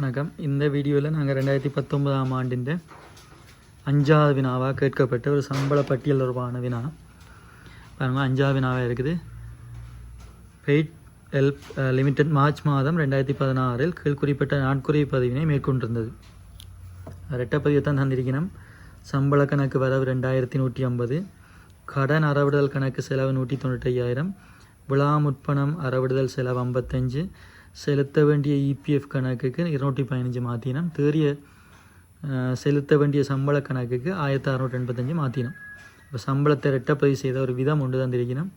வணக்கம் இந்த வீடியோவில் நாங்கள் ரெண்டாயிரத்தி பத்தொன்பதாம் ஆண்டின் அஞ்சாவது வினாவாக கேட்கப்பட்ட ஒரு சம்பள பட்டியல் தொடர்பான வினா. பாருங்கள் அஞ்சாவது வினாவாக இருக்குது. பெய்ட் ஹெல்ப் லிமிடெட் மார்ச் மாதம் ரெண்டாயிரத்தி பதினாறில் கீழ் குறிப்பிட்ட நாட்குறிய பதிவினை மேற்கொண்டிருந்தது. ரெட்டப்பதிவை தான் தந்திருக்கணும் சம்பள கணக்கு வரவு ரெண்டாயிரத்தி நூற்றி ஐம்பது. கடன் அறவிடல் கணக்கு செலவு நூற்றி தொண்ணூற்றி ஐயாயிரம். விழா முற்பணம் அறவிடுதல் செலவு ஐம்பத்தஞ்சு. செலுத்த வேண்டிய இபிஎஃப் கணக்குக்கு இருநூற்றி பதினஞ்சு மாற்றினோம் தேறிய செலுத்த வேண்டிய சம்பள கணக்குக்கு ஆயிரத்தி அறநூற்றி எண்பத்தஞ்சு மாற்றினோம் இப்போ சம்பளத்தை ரெட்டப்பதிவு செய்த ஒரு விதம் ஒன்று தான் தெரிவிக்கணும்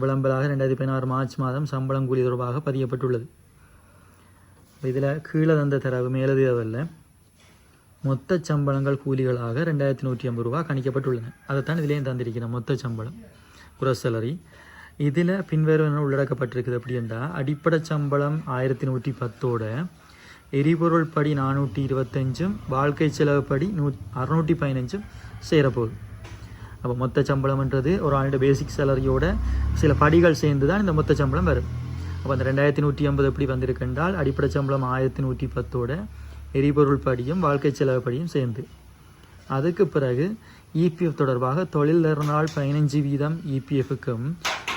விளம்பலாக ரெண்டாயிரத்தி பதினாறு மார்ச் மாதம் சம்பளம் கூலி தொடர்பாக பதியப்பட்டுள்ளது. இதில் கீழே தந்த தரவு மேலதிகவல்ல மொத்த சம்பளங்கள் கூலிகளாக ரெண்டாயிரத்தி நூற்றி ஐம்பது ரூபா கணிக்கப்பட்டுள்ளன. அதைத்தான் இதுலேயும் தந்திருக்கிறேன் மொத்த சம்பளம். குரஸ் salary. இதில் பின்வருவன உள்ளடக்கப்பட்டிருக்குது அப்படின்னா அடிப்படை சம்பளம் ஆயிரத்தி நூற்றி பத்தோட எரிபொருள் படி நானூற்றி இருபத்தஞ்சும் வாழ்க்கை செலவு படி நூ அறுநூற்றி பதினஞ்சும் சேரப்போகுது. அப்போ மொத்த சம்பளம்ன்றது ஒரு ஆளுடைய பேசிக் சேலரியோட சில படிகள் சேர்ந்து தான் இந்த மொத்த சம்பளம் வரும். அப்போ அந்த ரெண்டாயிரத்தி நூற்றி ஐம்பது எப்படி வந்திருக்கின்றால் அடிப்படை சம்பளம் ஆயிரத்தி நூற்றி பத்தோட எரிபொருள் படியும் வாழ்க்கை செலவு படியும் சேர்ந்து. அதுக்கு பிறகு இபிஎஃப் தொடர்பாக தொழில் நாள் பதினஞ்சு வீதம் இபிஎஃப்க்கும்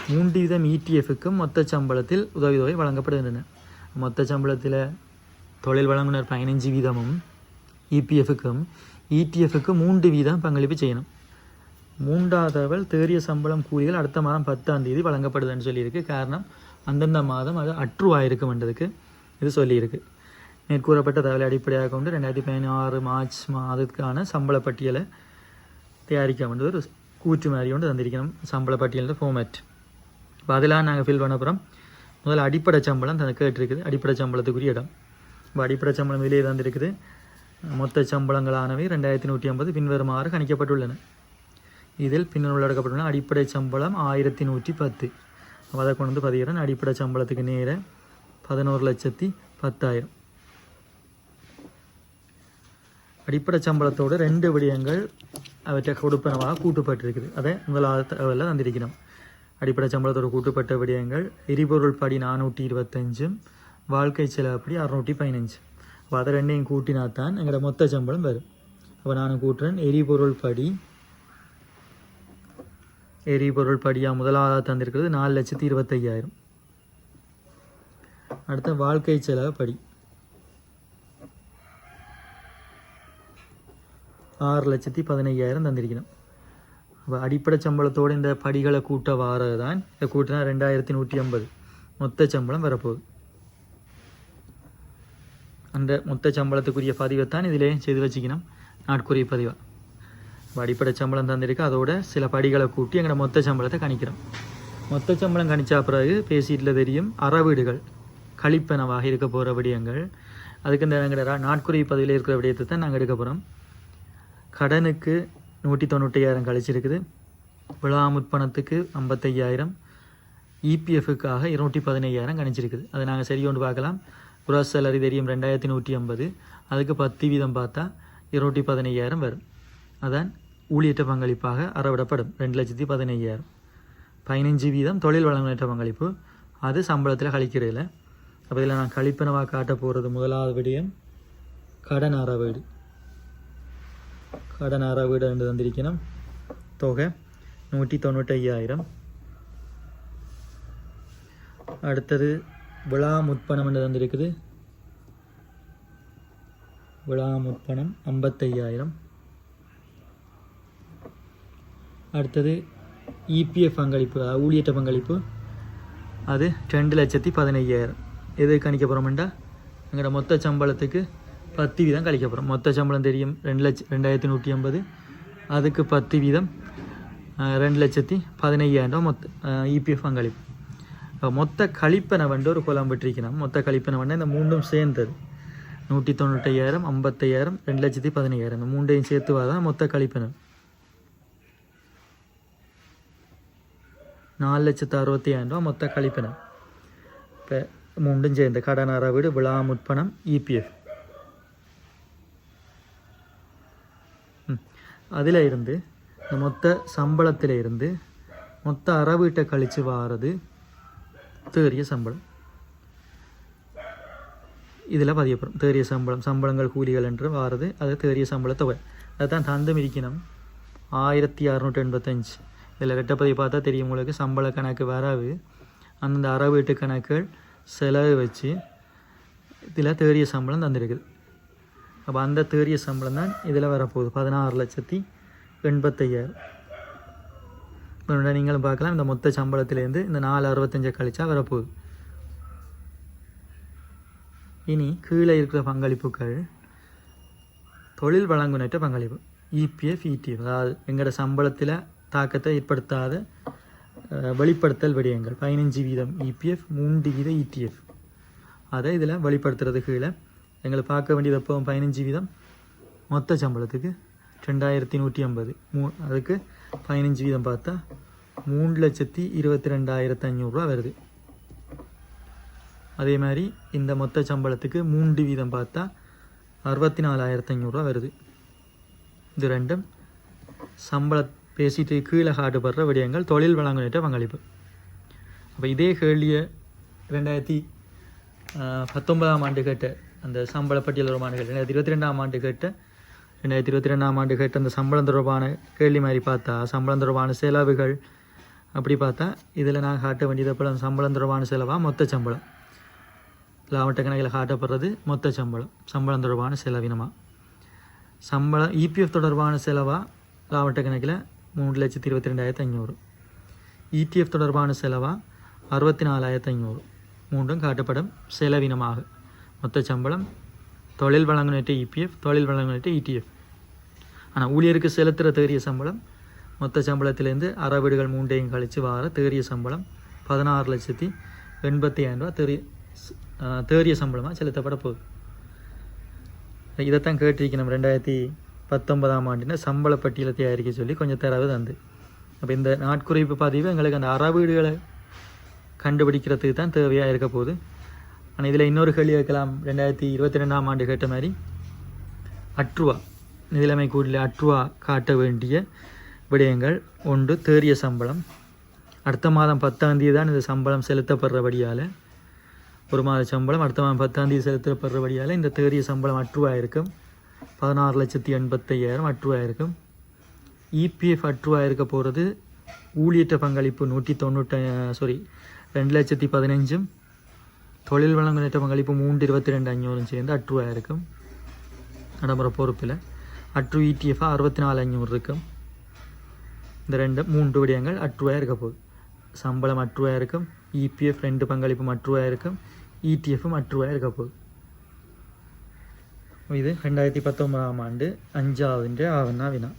மூன்று வீதம் இடிஎஃப்க்கும் மொத்த சம்பளத்தில் உதவித்தொகை வழங்கப்படுகின்றன. மொத்த சம்பளத்தில் தொழில் வழங்குனர் பதினஞ்சு வீதமும் இபிஎஃப்க்கும் இடிஎஃப்க்கு மூன்று வீதம் பங்களிப்பு செய்யணும். மூன்றாவதவள் தேறிய சம்பளம் கூலிகள் அடுத்த மாதம் பத்தாம் தேதி வழங்கப்படுதுன்னு சொல்லியிருக்கு. காரணம் அந்தந்த மாதம் அது அற்றுவாயிருக்கும்ன்றதுக்கு இது சொல்லியிருக்கு. மேற்கூறப்பட்ட தகவலை அடிப்படையாக கொண்டு ரெண்டாயிரத்தி பதினாறு மார்ச் மாதத்துக்கான சம்பள பட்டியலை தயாரிக்க வேண்டிய ஒரு கூற்று மாதிரி கொண்டு தந்திருக்கணும். சம்பள பட்டியலில் ஃபார்மேட் இப்போ அதெல்லாம் நாங்கள் ஃபில் பண்ண போகிறோம் முதல்ல அடிப்படை சம்பளம் தனக்கு கேட்டிருக்குது. அடிப்படை சம்பளத்துக்குரிய இடம். இப்போ அடிப்படை சம்பளம் வெளியே தந்திருக்குது மொத்த சம்பளங்களானவை ரெண்டாயிரத்தி நூற்றி ஐம்பது பின்வருமாறு கணிக்கப்பட்டுள்ளன. இதில் பின்னர் உள்ளடக்கப்பட்டுள்ள அடிப்படை சம்பளம் ஆயிரத்தி நூற்றி பத்து. அதை கொண்டு வந்து பதிகிறேன். அடிப்படை சம்பளத்துக்கு நேர பதினோரு லட்சத்தி பத்தாயிரம். அடிப்படை சம்பளத்தோடு ரெண்டு விடயங்கள் அவற்றை கொடுப்பனவாக கூட்டுப்பட்டிருக்குது. அதை முதலாவது தகவலில் தந்திருக்கிறோம். அடிப்படை சம்பளத்தோட கூட்டுப்பட்ட விடயங்கள் எரிபொருள் படி நானூற்றி இருபத்தஞ்சும் வாழ்க்கை செலவுப்படி அறுநூற்றி பதினஞ்சு. அப்போ அதை ரெண்டையும் கூட்டினா தான் எங்களோட மொத்த சம்பளம் வரும். அப்போ நான் கூட்டுறேன். எரிபொருள் படி எரிபொருள் படியாக முதலாவதாக தந்திருக்கிறது நாலு லட்சத்தி இருபத்தையாயிரம். அடுத்த வாழ்க்கை செலவு படி ஆறு லட்சத்தி பதினையாயிரம் தந்திருக்கணும். அப்போ அடிப்படை சம்பளத்தோடு இந்த படிகளை கூட்ட வாரது தான் இதை கூட்டினா ரெண்டாயிரத்தி நூற்றி ஐம்பது மொத்த சம்பளம் வரப்போகுது. அந்த மொத்த சம்பளத்துக்குரிய பதிவை தான் இதிலே செய்து வச்சுக்கணும். நாட்குரிய பதிவாக இப்போ அடிப்படை சம்பளம் தந்திருக்கு. அதோட சில படிகளை கூட்டி எங்களோட மொத்த சம்பளத்தை கணிக்கிறோம். மொத்த சம்பளம் கணிச்சா பிறகு பேசிட்டில் தெரியும் அறவீடுகள் கழிப்பனவாக இருக்க போகிற விடயங்கள். அதுக்கு இந்த எங்களோட பதிவில் இருக்கிற விடயத்தை தான் நாங்கள் எடுக்க போகிறோம் கடனுக்கு நூற்றி தொண்ணூத்தையாயிரம் கழிச்சிருக்குது. விழாமுற்பணத்துக்கு ஐம்பத்தையாயிரம். இபிஎஃப்க்காக இருநூற்றி பதினையாயிரம் கணிச்சிருக்குது. அதை நாங்கள் சரி கொண்டு பார்க்கலாம். குராஸ் சேலரி தெரியும் ரெண்டாயிரத்தி நூற்றி ஐம்பது. அதுக்கு பத்து வீதம் பார்த்தா இருநூற்றி பதினையாயிரம் வரும். அதான் ஊழியற்ற பங்களிப்பாக அறவிடப்படும். ரெண்டு லட்சத்தி பதினையாயிரம். பதினஞ்சு வீதம் தொழில் வழங்கலற்ற பங்களிப்பு. அது சம்பளத்தில் கழிக்கிறதில்ல அப்போ இதில் நான் கழிப்பனவாக காட்ட போகிறது முதலாவது விடயம். கடன் அறவீடு. கடன் வீடு என்று தந்திருக்கணும் தொகை நூற்றி தொண்ணூற்றையாயிரம் அடுத்தது விழா முற்பணம் என்று தந்திருக்குது விழா முற்பணம் ஐம்பத்தையாயிரம் அடுத்தது இபிஎஃப் பங்களிப்பு ஊழியற்ற பங்களிப்பு அது ரெண்டு லட்சத்தி பதினையாயிரம் எது கணிக்க போகிறோம்டா எங்களோட மொத்த சம்பளத்துக்கு பத்து வீதம் கழிக்க போகிறோம் மொத்த சம்பளம் தெரியும் ரெண்டு லட்சம் ரெண்டாயிரத்தி நூற்றி ஐம்பது. அதுக்கு பத்து வீதம் ரெண்டு லட்சத்தி பதினையாயிரம் மொத்த இபிஎஃப் பங்களிப்பு இப்போ மொத்த கழிப்பனை வந்து ஒரு குலம் விட்டிருக்கணும் மொத்த கழிப்பனை வந்து இந்த மூன்றும் சேர்ந்தது. நூற்றி தொண்ணூற்றையாயிரம் ஐம்பத்தையாயிரம் ரெண்டு லட்சத்தி பதினையாயிரம். இந்த மூன்றையும் சேர்த்து தான் மொத்த கழிப்பனை நாலு லட்சத்து அறுபத்தி ஆயிரம் ரூபா மொத்த கழிப்பினம் இப்போ மூன்றும் சேர்ந்து கடன் வீடு விழா முற்பணம் இபிஎஃப் அதில் இருந்து இந்த மொத்த சம்பளத்தில் இருந்து மொத்த அறவீட்டை கழித்து வாரது தேறிய சம்பளம். இதில் பதியப்படும். தேறிய சம்பளம் சம்பளங்கள் கூலிகள் என்று வாரது அது தேறிய சம்பள தொகை. அதுதான் தந்தம் இருக்கணும் ஆயிரத்தி அறநூற்றி எண்பத்தஞ்சு. இதில் ரெட்டப்பதிவு பார்த்தா தெரியும் உங்களுக்கு சம்பள கணக்கு வராது அந்தந்த அறவீட்டு கணக்குகள் செலவு வச்சு இதில் தேறிய சம்பளம் தந்திருக்குது. அப்போ அந்த தேறிய சம்பளம் தான் இதில் வரப்போகுது. பதினாறு லட்சத்தி எண்பத்தையாயிரம். இப்போ நீங்களும் பார்க்கலாம். இந்த மொத்த சம்பளத்திலேருந்து இந்த நாலு அறுபத்தஞ்சை கழிச்சா வரப்போகுது. இனி கீழே இருக்கிற பங்களிப்புகள் தொழில் வழங்குனற்ற பங்களிப்பு. இபிஎஃப் இடிஎஃப் அதாவது எங்களோட சம்பளத்தில் தாக்கத்தை ஏற்படுத்தாத வெளிப்படுத்தல் விடயங்கள். பதினஞ்சு வீதம் இபிஎஃப் மூன்று வீத இடிஎஃப் அதை இதில் வெளிப்படுத்துறது கீழே. எங்களுக்கு பார்க்க வேண்டியது எப்போ பதினஞ்சு வீதம். மொத்த சம்பளத்துக்கு ரெண்டாயிரத்தி நூற்றி ஐம்பது. மூ அதுக்கு பதினஞ்சு வீதம் பார்த்தா மூணு லட்சத்தி இருபத்தி ரெண்டாயிரத்து அஞ்சூறுரூவா வருது. அதே மாதிரி இந்த மொத்த சம்பளத்துக்கு மூன்று வீதம் பார்த்தா அறுபத்தி நாலாயிரத்து ஐநூறுரூவா வருது. இது ரெண்டும் சம்பள பேசிட்டு கீழே காட்டுப்படுற விடயங்கள் தொழில் வழங்குனேற்ற பங்களிப்பு. அப்போ இதே கேள்வியை ரெண்டாயிரத்தி பத்தொன்பதாம் ஆண்டு கேட்ட அந்த சம்பள பட்டியல் தொடர்பான கேள்வி. ரெண்டாயிரத்தி இருபத்தி ரெண்டாம் ஆண்டு கேட்ட ரெண்டாயிரத்தி இருபத்தி ரெண்டாம் ஆண்டு கேட்ட அந்த சம்பளம் தொடர்பான கேள்வி மாதிரி பார்த்தா சம்பளம் தொடர்பான செலவுகள் அப்படி பார்த்தா இதில் நான் காட்ட வேண்டியது அந்த சம்பளம் தொடர்பான செலவாக மொத்த சம்பளம். லாவட்ட கணக்கில் காட்டப்படுறது மொத்த சம்பளம். சம்பளம் தொடர்பான செலவினமாக சம்பளம் இபிஎஃப் தொடர்பான செலவாக லாவட்ட கணக்கில் மூன்று லட்சத்தி இருபத்தி ரெண்டாயிரத்து ஐநூறு இடிஎஃப் தொடர்பான செலவாக அறுபத்தி நாலாயிரத்து ஐநூறு. மூன்றும் காட்டப்படும் செலவினமாக. மொத்த சம்பளம் தொழில் வழங்குனேற்ற இபிஎஃப் தொழில் வழங்குனேற்ற இடிஎஃப் ஆனால் ஊழியருக்கு செலுத்துகிற தேறிய சம்பளம் மொத்த சம்பளத்திலேருந்து அறவீடுகள் மூண்டையும் கழித்து வார தேறிய சம்பளம் பதினாறு லட்சத்தி எண்பத்தி ஐந்துரூவா ரூபா தேறிய தேறிய சம்பளமாக செலுத்தப்பட போகுது. இதைத்தான் கேட்டிருக்கணும் ரெண்டாயிரத்தி பத்தொன்பதாம் ஆண்டின சம்பள பட்டியலை தயாரிக்க சொல்லி கொஞ்சம் தரவு தந்து. அப்போ இந்த நாட்குறிப்பு பதிவு எங்களுக்கு அந்த அறவீடுகளை கண்டுபிடிக்கிறதுக்கு தான் தேவையாக இருக்க போகுது. ஆனால் இதில் இன்னொரு கேள்வி வைக்கலாம் ரெண்டாயிரத்தி இருபத்தி ரெண்டாம் ஆண்டு கேட்ட மாதிரி அற்றுவா நிலைமை கூடிய அற்றுவா காட்ட வேண்டிய விடயங்கள் ஒன்று தேறிய சம்பளம். அடுத்த மாதம் பத்தாம் தேதி தான் இந்த சம்பளம் செலுத்தப்படுறபடியால் ஒரு மாத சம்பளம் அடுத்த மாதம் பத்தாம் தேதி செலுத்தப்படுறபடியால் இந்த தேறிய சம்பளம் அற்றுவா இருக்கும் பதினாறு லட்சத்தி எண்பத்தையாயிரம் அற்றுவா இருக்கும் இபிஎஃப் அற்றுவா இருக்க போகிறது ஊழியற்ற பங்களிப்பு நூற்றி தொண்ணூற்றி சாரி ரெண்டு லட்சத்தி பதினஞ்சும் தொழில் வழங்குனேற்ற பங்களிப்பு மூன்று இருபத்தி ரெண்டு அஞ்சூறும் சேர்ந்து அற்றுவா இருக்கும் நடைமுறை பொறுப்பில் அற்று இடிஎஃப் அறுபத்தி நாலு அஞ்சூறு இருக்கும் இந்த ரெண்டு மூன்று விடயங்கள் அற்றுவாயாக இருக்க போகுது சம்பளம் அற்றுவாயாக இருக்கும் இபிஎஃப் ரெண்டு பங்களிப்பும் அற்றுவாயாக இருக்கும் இடிஎஃப்பும் அற்றுவாயாக இருக்க போகுது இது ரெண்டாயிரத்தி பத்தொன்பதாம் ஆண்டு அஞ்சாவது ஆவணா வினா